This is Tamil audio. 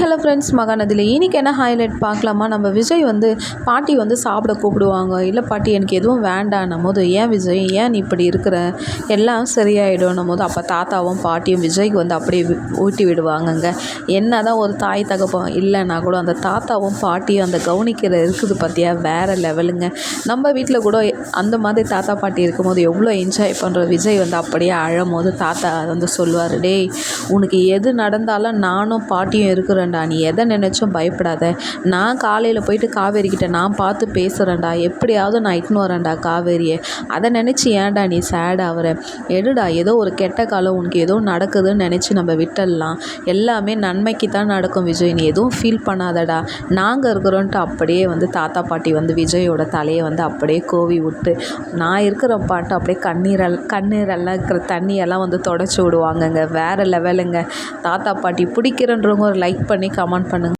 ஹலோ ஃப்ரெண்ட்ஸ் மகாநதியில் இன்னைக்கு என்ன ஹைலைட் பார்க்கலாமா? நம்ம விஜய் வந்து பாட்டி வந்து சாப்பிட கூப்பிடுவாங்க. இல்லை பாட்டி எனக்கு எதுவும் வேண்டாம் போது ஏன் விஜய்? ஏன் நீ இப்படி இருக்கிற? எல்லாம் சரியாயிடும் போது அப்போ தாத்தாவும் பாட்டியும் விஜய்க்கு வந்து அப்படியே ஊட்டி விடுவாங்கங்க. என்ன தான் ஒரு தாய் தகப்பம் இல்லைன்னா கூட அந்த தாத்தாவும் பாட்டியும் அந்த கவனிக்கிற இருக்குது பார்த்தியா வேறு லெவலுங்க. நம்ம வீட்டில் கூட அந்த மாதிரி தாத்தா பாட்டி இருக்கும்போது எவ்வளோ என்ஜாய் பண்ணுற விஜய் வந்து அப்படியே அழும் போது தாத்தா வந்து சொல்லுவார் டேய் உனக்கு எது நடந்தாலும் நானும் பாட்டியும் இருக்கிறேன்டா நீ எதை நினச்சும் பயப்படாத. நான் காலையில் போயிட்டு காவேரிக்கிட்ட நான் பார்த்து பேசுகிறேன்டா எப்படியாவது நான் இட்டுன்னு வரேன்டா காவேரியை. அதை நினச்சி ஏன்டா நீ சேட் ஆகிற? எடுடா ஏதோ ஒரு கெட்ட காலம் உனக்கு ஏதோ நடக்குதுன்னு நினச்சி நம்ம விட்டுடலாம். எல்லாமே நன்மைக்கு தான் நடக்கும் விஜய். நீ எதுவும் ஃபீல் பண்ணாதடா. நாங்கள் இருக்கிறோன்ட்டு அப்படியே வந்து தாத்தா பாட்டி வந்து விஜயோட தலையை வந்து அப்படியே கோவி விட்டு நான் இருக்கிற பாட்டு அப்படியே கண்ணீரல் கண்ணீரெல்லாம் இருக்கிற தண்ணியெல்லாம் வந்து தொடச்சி விடுவாங்கங்க. வேறு லெவலுங்க தாத்தா பாட்டி பிடிக்கிறன்றவங்க ஒரு லைக் பண்ணி பண்ணி கமெண்ட் பண்ணுங்க.